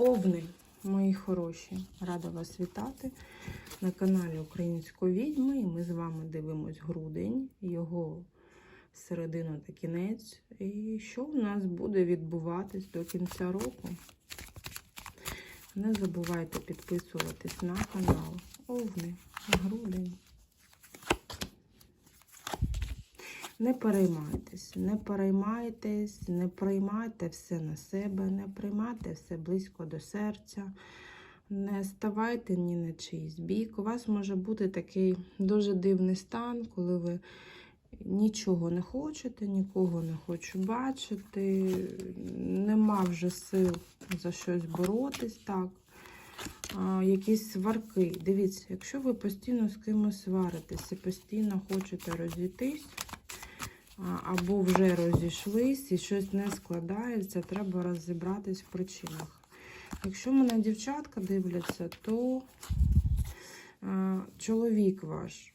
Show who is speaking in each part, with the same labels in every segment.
Speaker 1: Овни, мої хороші, рада вас вітати на каналі Української відьми. І ми з вами дивимось грудень, його середину та кінець. І що в нас буде відбуватись до кінця року? Не забувайте підписуватись на канал Овни, грудень. Не переймайтесь, не переймайтесь, не приймайте все на себе, не приймайте все близько до серця, не ставайте ні на чийсь бік. У вас може бути такий дуже дивний стан, коли ви нічого не хочете, нікого не хочу бачити, нема вже сил за щось боротись, так. Якісь сварки. Дивіться, якщо ви постійно з кимось сваритесь і постійно хочете розійтись, або вже розійшлись і щось не складається, треба розібратись в причинах. Якщо мене дівчатка дивляться, то а, чоловік ваш,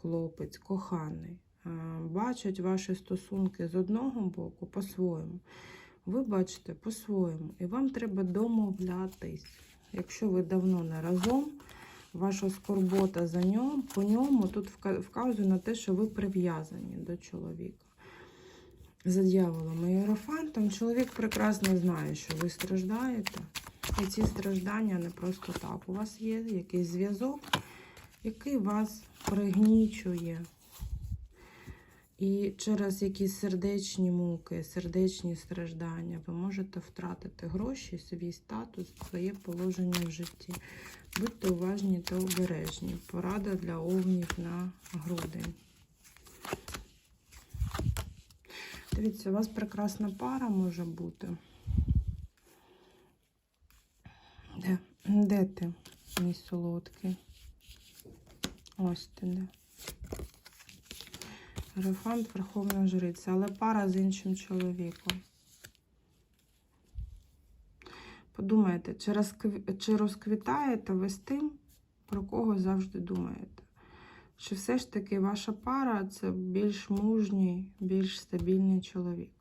Speaker 1: хлопець, коханий, а, бачить ваші стосунки з одного боку по-своєму. Ви бачите по-своєму, і вам треба домовлятись. Якщо ви давно не разом, ваша скорбота за ньому, по ньому тут вказує на те, що ви прив'язані до чоловіка. За дьяволом і Єрофантом чоловік прекрасно знає, що ви страждаєте. І ці страждання не просто так. У вас є якийсь зв'язок, який вас пригнічує. І через якісь сердечні муки, сердечні страждання ви можете втратити гроші, свій статус, своє положення в житті. Будьте уважні та обережні. Порада для овнів на грудень. Дивіться, у вас прекрасна пара може бути. Де, де ти, мій солодкий? Ось ти де. Рефант Верховна Жриця, але пара з іншим чоловіком. Подумайте, чи, розкві... чи розквітаєте ви з тим, про кого завжди думаєте? Чи все ж таки ваша пара це більш мужній, більш стабільний чоловік?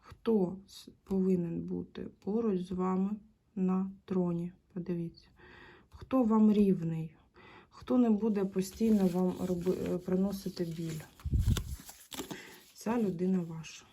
Speaker 1: Хто повинен бути поруч з вами на троні? Подивіться. Хто вам рівний? Хто не буде постійно вам е, приносити біль? Ця людина ваша.